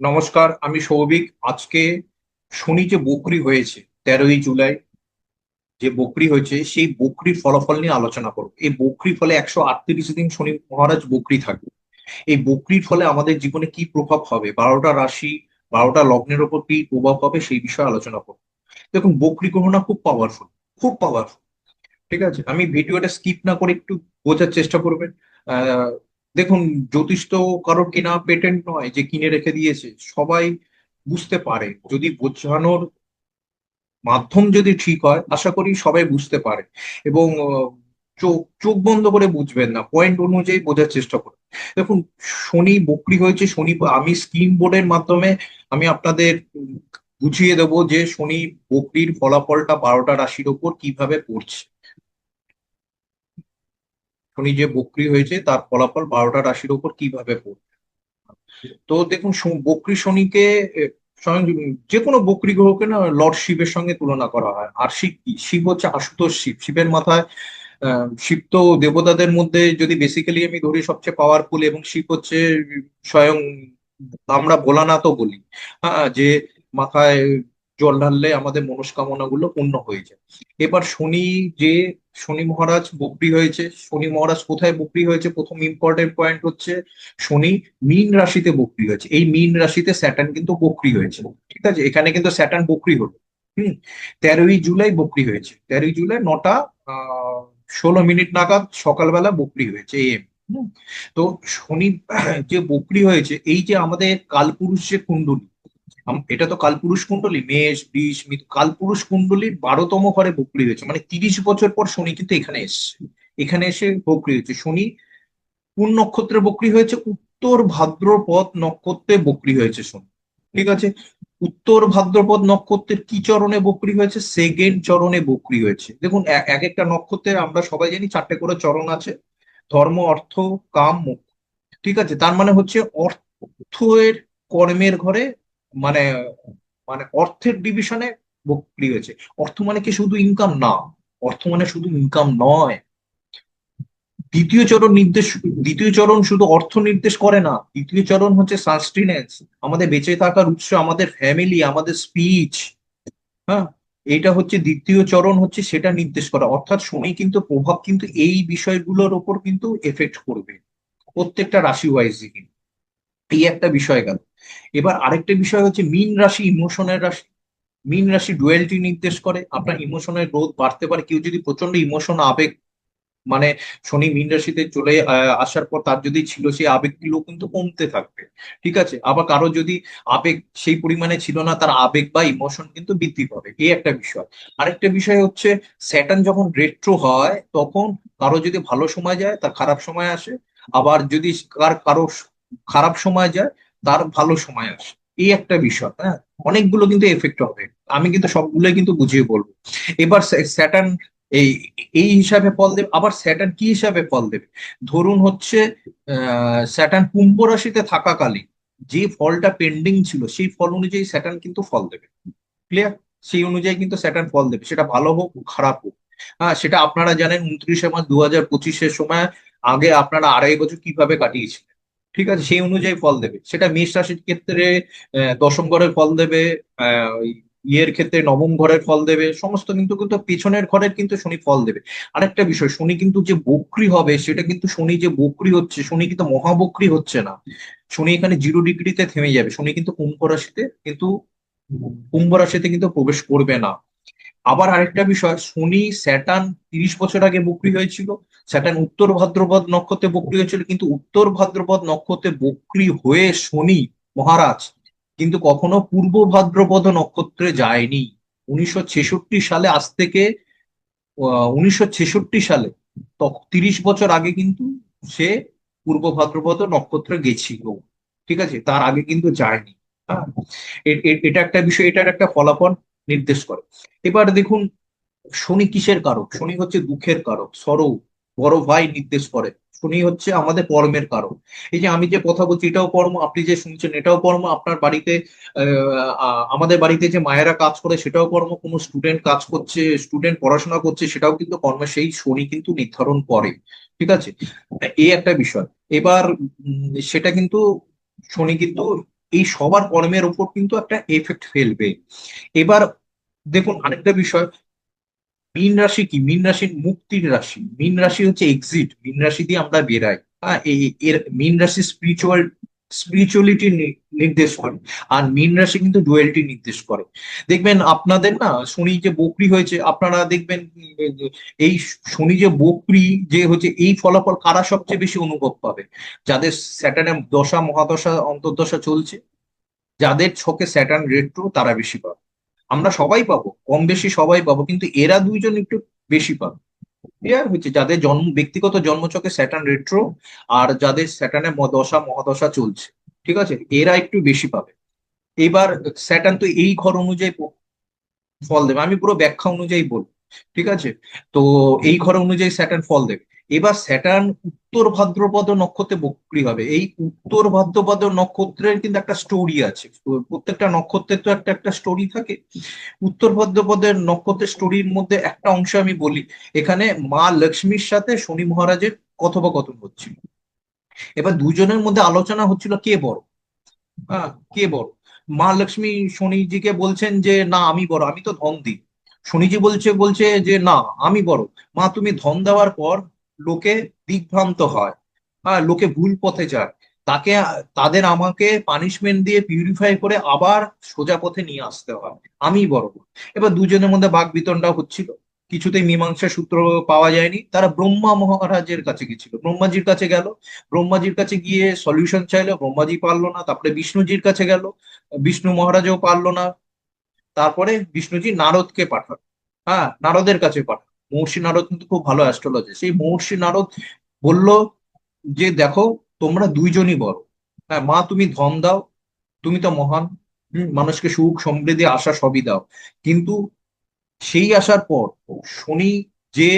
নমস্কার, আমি সৌভিক। আজকে শনি যে বকরি হয়েছে, তেরোই জুলাই, যে বকরি হয়েছে, সেই বকরির ফলাফল নিয়ে আলোচনা করব। এই বকরির ফলে একশো আটত্রিশ দিন শনি মহারাজ বকরি থাকবে। এই বকরির ফলে আমাদের জীবনে কি প্রভাব হবে? বারোটা রাশি, বারোটা লগ্নের ওপর কি প্রভাব হবে? সেই বিষয়ে আলোচনা করব। দেখুন, বকরি গ্রহণা খুব পাওয়ারফুল খুব পাওয়ারফুল ঠিক আছে? আমি ভিডিওটা স্কিপ না করে একটু বোঝার চেষ্টা করবেন। দেখুন, জ্যোতিষ তো কারোর কেনা পেটেন্ট নয় যে কিনে রেখে দিয়েছে। সবাই বুঝতে পারে। যদি বোঝানোর মাধ্যম যদি ঠিক হয়, আশা করি সবাই বুঝতে পারে। এবং চোখ চোখ বন্ধ করে বুঝবেন না। পয়েন্ট অনুযায়ী বোঝার চেষ্টা করুন। দেখুন, শনি বকরি হয়েছে, শনি, আমি স্কিম বোর্ডের মাধ্যমে আমি আপনাদের বুঝিয়ে দেবো যে শনি বকরির ফলাফলটা বারোটা রাশির ওপর কীভাবে পড়ছে। শনি যে বকরি হয়েছে, তার ফলাফল বারোটা রাশির ওপর কীভাবে পড়বে? তো দেখুন বকরি শনিকে স্বয়ং যে কোনো বকরি গ্রহকে না লর্ড শিবের সঙ্গে তুলনা করা হয়। আর শিব কি? শিব হচ্ছে আশুতোষ শিব। শিবের মাথায় শিব তো দেবতাদের মধ্যে যদি বেসিক্যালি আমি ধরি সবচেয়ে পাওয়ারফুল এবং শিব হচ্ছে স্বয়ং আমরা ভোলানাথও বলি। হ্যাঁ যে মাথায় জল ঢাললে আমাদের মনস্কামনা গুলো পূর্ণ হয়ে যায়। এবার শনি যে, শনি মহারাজ বকরি হয়েছে, শনি মহারাজ কোথায় বকরি হয়েছে? প্রথম ইম্পর্টেন্ট পয়েন্ট হচ্ছে শনি মীন রাশিতে বকরি হয়েছে। এই মীন রাশিতে স্যাটার্ন কিন্তু বকরি হয়েছে। ঠিক আছে? এখানে কিন্তু স্যাটার্ন বকরি হলো। হম? তেরোই জুলাই বকরি হয়েছে। তেরোই জুলাই নটা ষোলো মিনিট নাগাদ সকালবেলা বকরি হয়েছে এম তো শনি যে বকরি হয়েছে, এই যে আমাদের কালপুরুষ যে কুণ্ডলী এটা তো কালপুরুষ কুণ্ডলী, মেষ, বিষ কালপুরুষ কুণ্ডলীর বারোতম ঘরে বকরি হয়েছে। মানে তিরিশ বছর পর শনি কিন্তু এখানে এসছে। এখানে এসে বকরি হয়েছে। শনি কোন নক্ষত্রে বকরি হয়েছে? উত্তর ভাদ্রপদ নক্ষত্রে বকরি হয়েছে শনি। ঠিক আছে? উত্তর ভাদ্রপদ নক্ষত্রের কি চরণে বকরি হয়েছে? সেকেন্ড চরণে বকরি হয়েছে। দেখুন এক একটা নক্ষত্রের আমরা সবাই জানি চারটে করে চরণ আছে। ধর্ম, অর্থ, কাম মুখ ঠিক আছে? তার মানে হচ্ছে অর্থের কর্মের ঘরে মানে মানে অর্থের ডিভিশনে বকরি হয়েছে। অর্থ মানে কি শুধু ইনকাম না, অর্থ মানে শুধু ইনকাম নয়। দ্বিতীয় চরণ নির্দেশ, দ্বিতীয় চরণ শুধু অর্থ নির্দেশ করে না, দ্বিতীয় চরণ হচ্ছে সাস্টেনেন্স আমাদের বেঁচে থাকার উৎস, আমাদের ফ্যামিলি আমাদের স্পিচ হ্যাঁ? এটা হচ্ছে দ্বিতীয় চরণ হচ্ছে সেটা নির্দেশ করা। অর্থাৎ শনি কিন্তু প্রভাব কিন্তু এই বিষয়গুলোর ওপর কিন্তু এফেক্ট করবে। প্রত্যেকটা রাশি ওয়াইজই কিন্তু। এই একটা বিষয় গেল। এবার আরেকটা বিষয় হচ্ছে, মিন রাশি ইমোশনের রাশি। মিন রাশি ডুয়েলটি নির্দেশ করে, আপনার ইমোশনের গ্রোথ বাড়তে পারে। কেউ যদি প্রচণ্ড ইমোশন আবেগ মানে শনি মিন রাশিতে চলে আসার পর তার যদি ছিল সেই আবেগগুলো কিন্তু কমতে থাকবে। ঠিক আছে? আবার কারও যদি আবেগ সেই পরিমাণে ছিল না, তার আবেগ বা ইমোশন কিন্তু বৃদ্ধি পাবে। এই একটা বিষয়। আরেকটা বিষয় হচ্ছে, স্যাটার্ন যখন রেট্রো হয়, তখন কারও যদি ভালো সময় যায়, তার খারাপ সময় আসে। আবার যদি কার, কারও খারাপ সময় যায় তার ভালো সময় আসে। এই একটা বিষয় হ্যাঁ? অনেকগুলো কিন্তু এফেক্ট হবে। আমি কিন্তু সবগুলোই কিন্তু বুঝিয়ে বলব। এবার স্যাটার্ন এই এই হিসাবে ফল দেবে, আবার স্যাটার্ন কি হিসাবে ফল দেবে? ধরুন হচ্ছে স্যাটার্ন কুম্ভ রাশিতে থাকাকালীন যে ফলটা পেন্ডিং ছিল, সেই ফল অনুযায়ী স্যাটার্ন কিন্তু ফল দেবে। ক্লিয়ার সেই অনুযায়ী কিন্তু স্যাটার্ন ফল দেবে। সেটা ভালো হোক, খারাপ হোক। হ্যাঁ সেটা আপনারা জানেন, উনত্রিশে মার্চ দু হাজার পঁচিশের সময় আগে আপনারা আড়াই বছর কীভাবে কাটিয়েছিলেন? ঠিক আছে, সেই অনুযায়ী ফল দেবে। সেটা মেষ রাশির ক্ষেত্রে দশম ঘরের ফল দেবে ইয়ের ক্ষেত্রে নবম ঘরের ফল দেবে, সমস্ত কিন্তু কিন্তু পেছনের ঘরের কিন্তু শনি ফল দেবে। আরেকটা বিষয়, শনি কিন্তু যে বক্রি হবে, সেটা কিন্তু শনি যে বক্রি হচ্ছে, শনি কিন্তু মহাবক্রি হচ্ছে না। শনি এখানে জিরো ডিগ্রিতে থেমে যাবে, শনি কিন্তু কুম্ভ রাশিতে কিন্তু, কুম্ভ রাশিতে কিন্তু প্রবেশ করবে না। আবার আরেকটা বিষয়, শনি, স্যাটার্ন তিরিশ বছর আগে বকরি হয়েছিল, স্যাটার্ন উত্তর ভাদ্রপদ নক্ষত্রে বকরি হয়েছিল, কিন্তু উত্তর ভাদ্রপদ নক্ষত্রে বকরি হয়ে শনি মহারাজ, কিন্তু কখনো পূর্ব ভাদ্রপদ নক্ষত্রে যায়নি। উনিশশো ছেষট্টি সালে, আজ থেকে উনিশশো ছেষট্টি সালে তিরিশ বছর আগে কিন্তু সে পূর্ব ভাদ্রপদ নক্ষত্রে গেছিল। ঠিক আছে? তার আগে কিন্তু যায়নি। হ্যাঁ? এটা একটা বিষয়, এটার একটা ফলাফল। নির্দেশ করে। এবার দেখুন, শনি কিসের কারক? শনি হচ্ছে দুঃখের কারক সরো বড় ভাই নির্দেশ করে। শনি হচ্ছে আমাদের কর্মের কারক। এই যে আমি যে কথা বলছি, এটাও কর্ম, আপনি যে শুনছেন, এটাও কর্ম। আপনার বাড়িতে আমাদের বাড়িতে যে মায়েরা কাজ করে, সেটাও কর্ম। কোনো স্টুডেন্ট কাজ করছে স্টুডেন্ট পড়াশোনা করছে, সেটাও কিন্তু কর্ম। সেই শনি কিন্তু নির্ধারণ করে। ঠিক আছে? এই একটা বিষয়। এবার সেটা কিন্তু শনি কিন্তু এই সবার কর্মের উপর কিন্তু একটা এফেক্ট ফেলবে। এবার দেখুন আরেকটা বিষয়, মিন রাশি কি? মিন রাশির মুক্তির রাশি। মিন রাশি হচ্ছে এক্সিট মিন রাশি দিয়ে আমরা বেরাই। হ্যাঁ এর, মীন রাশি স্পিরিচুয়াল স্পিরিচুয়ালিটি নির্দেশ করে। আর মীন রাশি কিন্তু ডুয়েলিটি নির্দেশ করে। দেখবেন আপনাদের না শনি যে বকরি হয়েছে, আপনারা দেখবেন এই শনি যে বকরি যে হচ্ছে, এই ফলাফল কারা সবচেয়ে বেশি অনুভব পাবে? যাদের স্যাটার্নের দশা, মহাদশা, অন্তর্দশা চলছে, যাদের ছকে স্যাটার্ন রেট্রো তারা বেশি পাবে। আমরা সবাই পাবো, কম বেশি সবাই পাবো, কিন্তু এরা দুইজন একটু বেশি পাবে। ক্লিয়ার হচ্ছে যাদের জন্ম, ব্যক্তিগত জন্মচকে স্যাটার্ন রেট্রো আর যাদের স্যাটার্নের দশা মহাদশা চলছে। ঠিক আছে? এরা একটু বেশি পাবে। এবার স্যাটার্ন তো এই ঘর অনুযায়ী ফল দেবে। আমি পুরো ব্যাখ্যা অনুযায়ী বলব। ঠিক আছে? তো এই ঘর অনুযায়ী স্যাটার্ন ফল দেবে। এবার স্যাটার্ন উত্তর ভাদ্রপদ নক্ষত্রে বক্রি হবে। এই উত্তর ভাদ্রপদ নক্ষত্রের কিন্তু একটা স্টোরি আছে। প্রত্যেকটা নক্ষত্রের তো একটা একটা স্টোরি থাকে। উত্তর ভাদ্রপদের নক্ষত্রের স্টোরির মধ্যে একটা অংশ আমি বলি। এখানে মা লক্ষ্মীর সাথে শনি মহারাজের কথোপকথন হচ্ছিল। এবার দুজনের মধ্যে আলোচনা হচ্ছিল, কে বড়? হ্যাঁ কে বড়? মা লক্ষ্মী শনিজিকে বলছেন যে, না, আমি বড়, আমি তো ধন দিই। শনিজি বলছে বলছে যে, না, আমি বড়। মা, তুমি ধন দেওয়ার পর লোকে দিগ্ভ্রান্ত হয় হ্যাঁ লোকে ভুল পথে যায়। তাকে, তাদের আমাকে পানিশমেন্ট দিয়ে পিউরিফাই করে আবার সোজা পথে নিয়ে আসতে হয়। আমি বড় এবার দুজনের মধ্যে বাক বিতণ্ডা হচ্ছিল। কিছুতেই মীমাংসা সূত্র পাওয়া যায়নি। তারা ব্রহ্মা মহারাজের কাছে গেছিল। ব্রহ্মাজির কাছে গেল। ব্রহ্মাজির কাছে গিয়ে সলিউশন চাইলো। ব্রহ্মাজি পারল না। তারপরে বিষ্ণুজির কাছে গেল। বিষ্ণু মহারাজও পারল না। তারপরে বিষ্ণুজি নারদকে পাঠান হ্যাঁ নারদের কাছে পাঠান মহর্ষি নারদ কিন্তু খুব ভালো অ্যাস্ট্রোলজি সেই মহর্ষি নারদ বলল যে, দেখো, তোমরা দুইজনই বড়। হ্যাঁ মা, তুমি ধন দাও, তুমি তো মহান। মানুষকে সুখ, সমৃদ্ধি, আশা সবই দাও। কিন্তু সেই আসার পর, শনি যে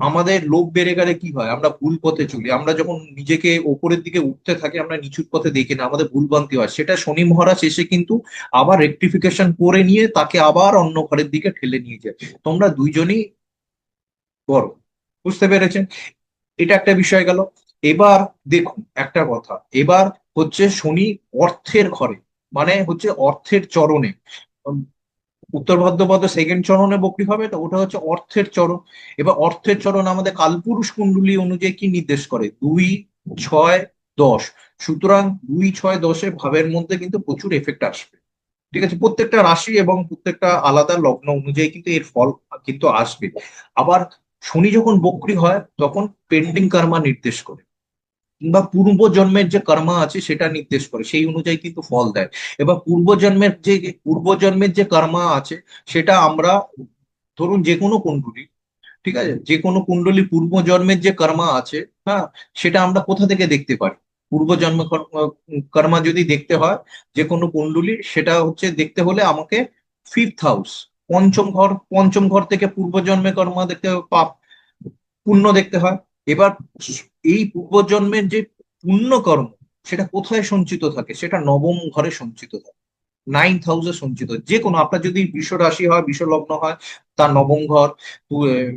আমাদের লোভ বেড়ে গেলে কি হয়? আমরা ভুল পথে চলি। আমরা যখন নিজেকে ওপরের দিকে উঠতে থাকি, আমরা নিচুর পথে দেখি না, আমাদের ভুলভ্রান্তি হয়। সেটা শনি মহারাজ এসে কিন্তু আবার রেকটিফিকেশন করে নিয়ে তাকে আবার অন্য ঘরের দিকে ঠেলে নিয়ে যায়। তোমরা দুইজনই বড়। বুঝতে পেরেছেন? এটা একটা বিষয় গেল। এবার দেখুন, একটা কথা। এবার হচ্ছে শনি অর্থের ঘরে মানে হচ্ছে অর্থের চরণে। উত্তর ভাদ্রপদ সেকেন্ড চরণে বকরি হবে, তো ওটা হচ্ছে অর্থের চরণ। এবার অর্থের চরণ আমাদের কালপুরুষ কুণ্ডলী অনুযায়ী কি নির্দেশ করে? দুই, ছয়, দশ। সুতরাং দুই, ছয়, দশে ভাবের মধ্যে কিন্তু প্রচুর এফেক্ট আসবে। ঠিক আছে? প্রত্যেকটা রাশি এবং প্রত্যেকটা আলাদা লগ্ন অনুযায়ী কিন্তু এর ফল কিন্তু আসবে। আবার শনি যখন বক্রি হয়, তখন পেন্ডিং কর্মা নির্দেশ করে। কিংবা পূর্ব জন্মের যে কর্মা আছে সেটা নির্দেশ করে, সেই অনুযায়ী কিন্তু ফল দেয়। এবার পূর্ব জন্মের যে পূর্ব জন্মের যে কর্মা আছে সেটা আমরা ধরুন যে কোনো কুণ্ডলী, ঠিক আছে? যে কোনো কুণ্ডলী পূর্ব জন্মের যে কর্মা আছে হ্যাঁ সেটা আমরা কোথা থেকে দেখতে পারি? পূর্ব জন্ম কর্ম- কর্মা যদি দেখতে হয়, যে কোনো কুণ্ডলী, সেটা হচ্ছে দেখতে হলে আমাকে ফিফথ হাউস পঞ্চম ঘর পঞ্চম ঘর থেকে পূর্ব জন্মে কর্মা দেখতে, পাপ, পুণ্য দেখতে হয়। এবার এই পূর্বজন্মের যে পুণ্য কর্ম সেটা কোথায় সঞ্চিত থাকে? সেটা নবম ঘরে সঞ্চিত থাকে। নাইন্থ হাউসে সঞ্চিত যে কোনো, আপনার যদি বিষ রাশি হয় বিষ লগ্ন হয়, তার নবম ঘর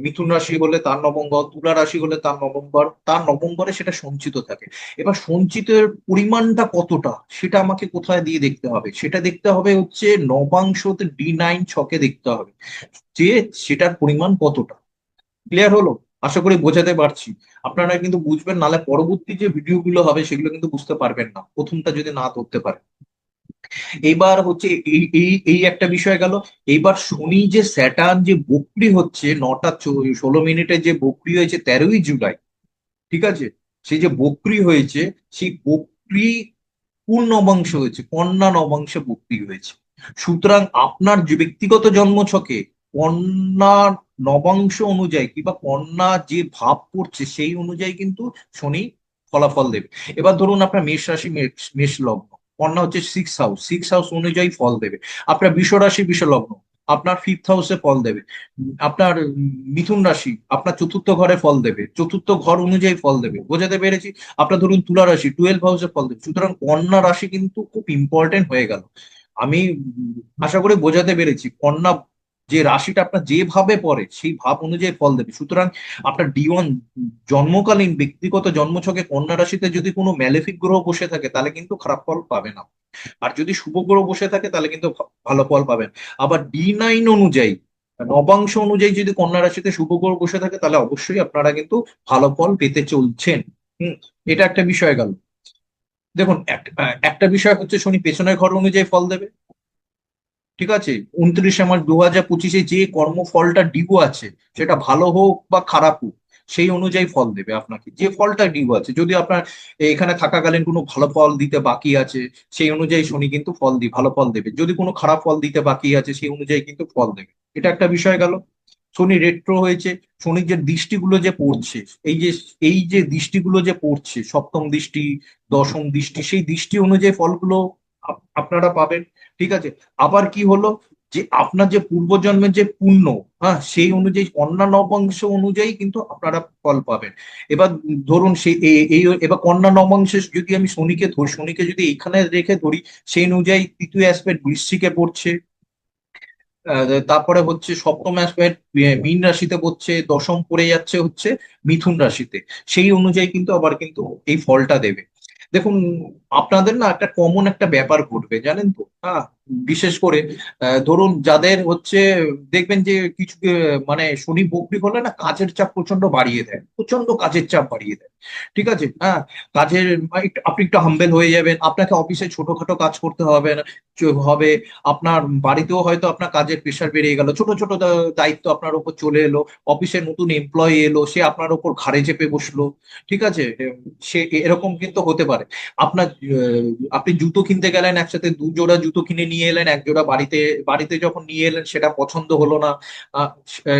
মিথুন রাশি হলে তার নবম ঘর, তুলা রাশি হলে তার নবম ঘর, তার নবম ঘরে সেটা সঞ্চিত থাকে। এবার সঞ্চিতের পরিমাণটা কতটা, সেটা আমাকে কোথায় দিয়ে দেখতে হবে? সেটা দেখতে হবে হচ্ছে নবাংশতে ডি নাইন ছকে দেখতে হবে। যে সেটার পরিমাণ কতটা। ক্লিয়ার হলো? আশা করি বোঝাতে পারছি। আপনারা কিন্তু বুঝবেন, নালে পরবর্তী যে ভিডিওগুলো হবে সেগুলো কিন্তু বুঝতে পারবেন না। প্রথমটা যদি না ধরতে পারে এইবার হচ্ছে এই এই এই একটা বিষয় গেল। এইবার শনি যে স্যাটার্ন যে বকরি হচ্ছে, নটা ষোলো মিনিটে যে বকরি হয়েছে তেরোই জুলাই, ঠিক আছে? সেই যে বকরি হয়েছে, সেই বকরি কোন নবাংশ হয়েছে, কন্যা নবাংশে বকরি হয়েছে। সুতরাং আপনার যে ব্যক্তিগত জন্মছকে, কন্যা নবাংশ অনুযায়ী কিংবা কন্যা যে ভাব পড়ছে সেই অনুযায়ী কিন্তু শনি ফলাফল দেবে। এবার ধরুন আপনার মেষ রাশি, মেষ- লগ্ন। কন্যা হচ্ছে সিক্স হাউস সিক্স হাউস অনুযায়ী ফল দেবে। আপনার বিষ রাশি বিষ লগ্ন আপনার ফিফথ হাউসে ফল দেবে। আপনার মিথুন রাশি, আপনার চতুর্থ ঘরে ফল দেবে। চতুর্থ ঘর অনুযায়ী ফল দেবে। বোঝাতে পেরেছি? আপনার ধরুন তুলা রাশি টুয়েলভ হাউসে ফল দেবে। সুতরাং কন্যা রাশি কিন্তু খুব ইম্পর্টেন্ট হয়ে গেল। আমি আশা করি বোঝাতে পেরেছি। কন্যা যে রাশিটা আপনার যেভাবে পড়ে, সেই ভাব অনুযায়ী ফল দেবে। সুতরাং আপনার ডি ওয়ান জন্মকালীন ব্যক্তিগত জন্মছকে কন্যা রাশিতে যদি কোনো ম্যালেফিক গ্রহ বসে থাকে, তাহলে কিন্তু খারাপ ফল পাবে না। আর যদি শুভ গ্রহ বসে থাকে, তাহলে কিন্তু ভালো ফল পাবেন। আবার ডি নাইন অনুযায়ী, নবাংশ অনুযায়ী যদি কন্যা রাশিতে শুভ গ্রহ বসে থাকে, তাহলে অবশ্যই আপনারা কিন্তু ভালো ফল পেতে চলছেন। হুম, এটা একটা বিষয় গেল। দেখুন, এক- একটা বিষয় হচ্ছে শনি পেছনের ঘর অনুযায়ী ফল দেবে। ঠিক আছে? উনত্রিশে মার্চ দু হাজার পঁচিশে যে কর্মফলটা ডিউ আছে, সেটা ভালো হোক বা খারাপ হোক, সেই অনুযায়ী ফল দেবে আপনাকে। যে ফলটা ডিউ আছে, যদি আপনার এখানে থাকাকালীন কোনো ভালো ফল দিতে বাকি আছে, সেই অনুযায়ী শনি কিন্তু ফল দি, ভালো ফল দেবে। যদি কোনো খারাপ ফল দিতে বাকি আছে, সেই অনুযায়ী কিন্তু ফল দেবে। এটা একটা বিষয় গেল। শনি রেট্রো হয়েছে, শনির যে দৃষ্টিগুলো যে পড়ছে, এই যে এই যে দৃষ্টিগুলো যে পড়ছে, সপ্তম দৃষ্টি, দশম দৃষ্টি, সেই দৃষ্টি অনুযায়ী ফলগুলো আপনারা পাবেন, ঠিক আছে? আবার কি হলো? যে আপনার যে পূর্বজন্মের যে পুণ্য হ্যাঁ সেই অনুযায়ী কন্যা নবাংশ অনুযায়ী কিন্তু আপনারা ফল পাবেন। এবার ধরুন সেই এবার কন্যা নবাংশে যদি আমি শনিকে ধরি, শনিকে যদি এইখানে রেখে ধরি, সেই অনুযায়ী তৃতীয় অ্যাসপেক্ট বৃশ্চিকে পড়ছে তারপরে হচ্ছে সপ্তম অ্যাসপেক্ট মীন রাশিতে পড়ছে, দশম পড়ে যাচ্ছে হচ্ছে মিথুন রাশিতে। সেই অনুযায়ী কিন্তু আবার কিন্তু এই ফলটা দেবে। দেখুন আপনাদের না একটা কমন একটা ব্যাপার ঘটবে জানেন তো? হ্যাঁ? বিশেষ করে ধরুন যাদের হচ্ছে, দেখবেন যে কিছু মানে শনি বকরি হলে না কাজের চাপ প্রচণ্ড বাড়িয়ে দেয় প্রচণ্ড কাজের চাপ বাড়িয়ে দেয়, ঠিক আছে? হ্যাঁ কাজের আপনি একটু হাম্বেল হয়ে যাবেন, আপনাকে অফিসে ছোটখাটো কাজ করতে হবে হবে, আপনার বাড়িতেও হয়তো আপনার কাজের প্রেশার বেড়ে গেল, ছোট ছোট দায়িত্ব আপনার উপর চলে এলো অফিসে নতুন এমপ্লয়ি এলো, সে আপনার উপর ঘাড়ে চেপে বসল, ঠিক আছে? সে, এরকম কিন্তু হতে পারে। আপনার আপনি জুতো কিনতে গেলেন একসাথে, দু জোড়া জুতো কিনে নিয়ে এলেন, একজোড়া বাড়িতে বাড়িতে যখন নিয়ে এলেন, সেটা পছন্দ হলো না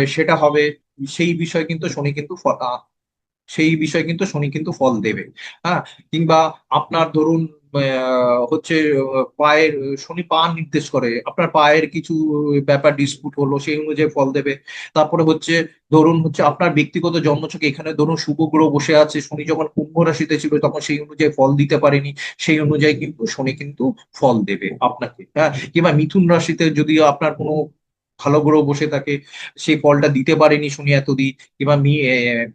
সেটা হবে, সেই বিষয় কিন্তু শনি কিন্তু সেই বিষয় কিন্তু শনি কিন্তু ফল দেবে। হ্যাঁ কিংবা আপনার ধরুন হচ্ছে পায়ের, শনি পা নির্দেশ করে। আপনার পায়ের কিছু ব্যাপার ডিসপুট হলো, সেই অনুযায়ী ফল দেবে। তারপরে হচ্ছে, ধরুন হচ্ছে, আপনার ব্যক্তিগত জন্মছকে এখানে ধরুন শুভ গ্রহ বসে আছে, শনি যখন কুম্ভ রাশিতে ছিল, তখন সেই অনুযায়ী ফল দিতে পারেনি। সেই অনুযায়ী কিন্তু শনি কিন্তু ফল দেবে আপনাকে হ্যাঁ? কিংবা মিথুন রাশিতে যদি আপনার কোনো ভালো গ্রহ বসে থাকে। সেই ফলটা দিতে পারেনি শনি এতদিন, কিংবা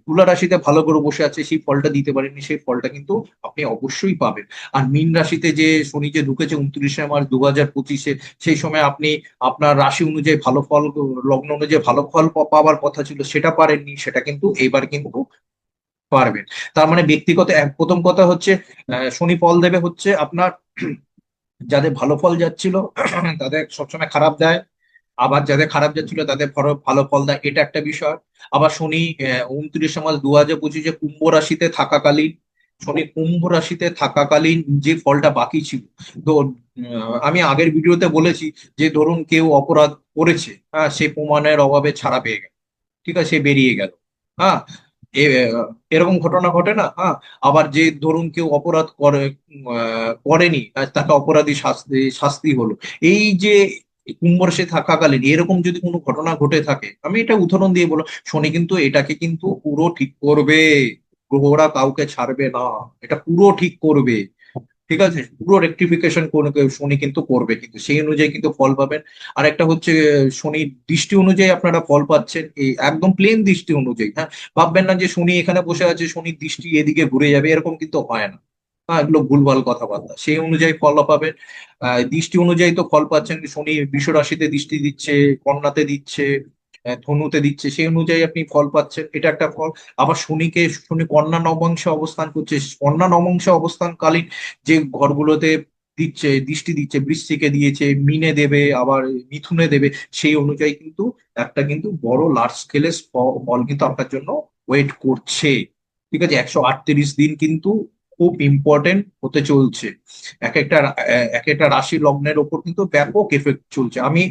তুলা রাশিতে ভালো গ্রহ বসে আছে, সেই ফলটা দিতে পারেনি, সেই ফলটা কিন্তু আপনি অবশ্যই পাবেন। আর মীন রাশিতে যে শনি যে ঢুকেছে উনত্রিশে মার্চ দু হাজার পঁচিশে, সেই সময় আপনি আপনার রাশি অনুযায়ী ভালো ফল, লগ্ন অনুযায়ী ভালো ফল পাওয়ার কথা ছিল, সেটা পারেননি, সেটা কিন্তু এবার কিন্তু পারবেন। তার মানে ব্যক্তিগত প্রথম কথা হচ্ছে শনি ফল দেবে হচ্ছে আপনার, যাদের ভালো ফল যাচ্ছিল, তাদের সবসময় খারাপ দেয় আবার যাদের খারাপ যাচ্ছিল তাদের ভালো ফল দেয়, এটা একটা বিষয়। আবার শনি উনত্রিশে মার্চ দু হাজার পঁচিশে কুম্ভ রাশিতে থাকাকালীন, শনি কুম্ভ রাশিতে থাকাকালীন যে ফলটা বাকি ছিল। তো আমি আগের ভিডিওতে বলেছি যে ধরুন কেউ অপরাধ করেছে হ্যাঁ সে প্রমাণের অভাবে ছাড়া পেয়ে গেল। ঠিক আছে বেরিয়ে গেল। হ্যাঁ এরকম ঘটনা ঘটে না হ্যাঁ। আবার যে ধরুন কেউ অপরাধ করে করেনি তাকে অপরাধী শাস্তি শাস্তি হলো। এই যে কুম্ভ রাশি থাকাকালীন এরকম যদি কোনো ঘটনা ঘটে থাকে, আমি এটা উদাহরণ দিয়ে বলো শনি কিন্তু এটাকে কিন্তু পুরো ঠিক করবে। গ্রহরা কাউকে ছাড়বে না। এটা পুরো ঠিক করবে। ঠিক আছে? পুরো রেকটিফিকেশন শনি কিন্তু করবে কিন্তু, সেই অনুযায়ী কিন্তু ফল পাবেন। আর একটা হচ্ছে, শনির দৃষ্টি অনুযায়ী আপনারা ফল পাচ্ছেন। এই একদম প্লেন দৃষ্টি অনুযায়ী হ্যাঁ? ভাববেন না যে শনি এখানে বসে আছে, শনির দৃষ্টি এদিকে ঘুরে যাবে, এরকম কিন্তু হয় না। হ্যাঁ এগুলো ভুলভাল কথাবার্তা। সেই অনুযায়ী ফল পাবেন দৃষ্টি অনুযায়ী তো ফল পাচ্ছেন। শনি বৃষ রাশিতে দৃষ্টি দিচ্ছে, কন্যাতে দিচ্ছে ধনুতে দিচ্ছে। সেই অনুযায়ী আপনি ফল পাচ্ছেন। এটা একটা ফল। আবার শনিকে, শনি কন্যা নবাংশে অবস্থান করছে। কন্যা নবাংশে অবস্থানকালীন যে ঘরগুলোতে দিচ্ছে, দৃষ্টি দিচ্ছে বৃষ্টিকে দিয়েছে, মিনে দেবে, আবার মিথুনে দেবে, সেই অনুযায়ী কিন্তু একটা কিন্তু বড় লার্জ স্কেলের ফল কিন্তু আপনার জন্য ওয়েট করছে। ঠিক আছে? একশো আটত্রিশ দিন কিন্তু খুব ইম্পর্টেন্ট হতে চলছে। এক একটা এক একটা রাশি লগ্নের ওপর কিন্তু ব্যাপক এফেক্ট চলছে। আমি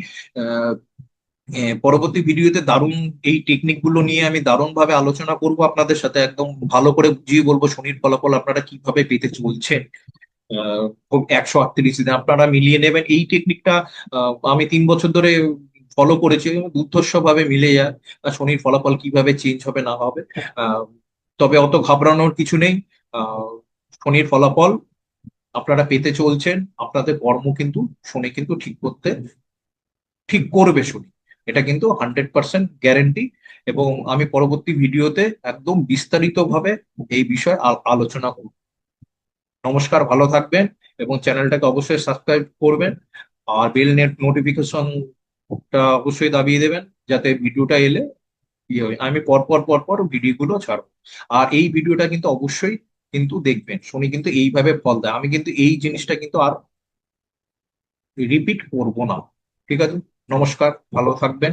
পরবর্তী ভিডিওতে দারুণ এই টেকনিকগুলো নিয়ে আমি দারুণ ভাবে আলোচনা করব। আপনাদের সাথে একদম ভালো করে বুঝিয়ে বলব শনির ফলাফল আপনারা কীভাবে পেতে চলছেন। একশো আটত্রিশ দিন আপনারা মিলিয়ে নেবেন। এই টেকনিকটা আমি তিন বছর ধরে ফলো করেছি দুর্ধর্ষ ভাবে মিলে যায়। শনির ফলাফল কীভাবে চেঞ্জ হবে না হবে তবে অত ঘাবড়ানোর কিছু নেই। শনির ফলাফল আপনারা পেতে চলছেন, আপনাদের কর্ম কিন্তু শনি কিন্তু ঠিক করতে, ঠিক করবে শনি। এটা কিন্তু হান্ড্রেড পার্সেন্ট গ্যারেন্টি এবং আমি পরবর্তী ভিডিওতে একদম বিস্তারিত ভাবে এই বিষয়ে আলোচনা করব। নমস্কার, ভালো থাকবেন এবং চ্যানেলটাকে অবশ্যই সাবস্ক্রাইব করবেন আর বেল নেট নোটিফিকেশন অবশ্যই দাবিয়ে দেবেন যাতে ভিডিওটা এলে ইয়ে আমি পরপর পরপর ভিডিওগুলো ছাড়ব। আর এই ভিডিওটা কিন্তু অবশ্যই কিন্তু দেখবেন, শনি কিন্তু এইভাবে ফল দেয়। আমি কিন্তু এই জিনিসটা কিন্তু আর রিপিট করব না। ঠিক আছে? নমস্কার, ভালো থাকবেন।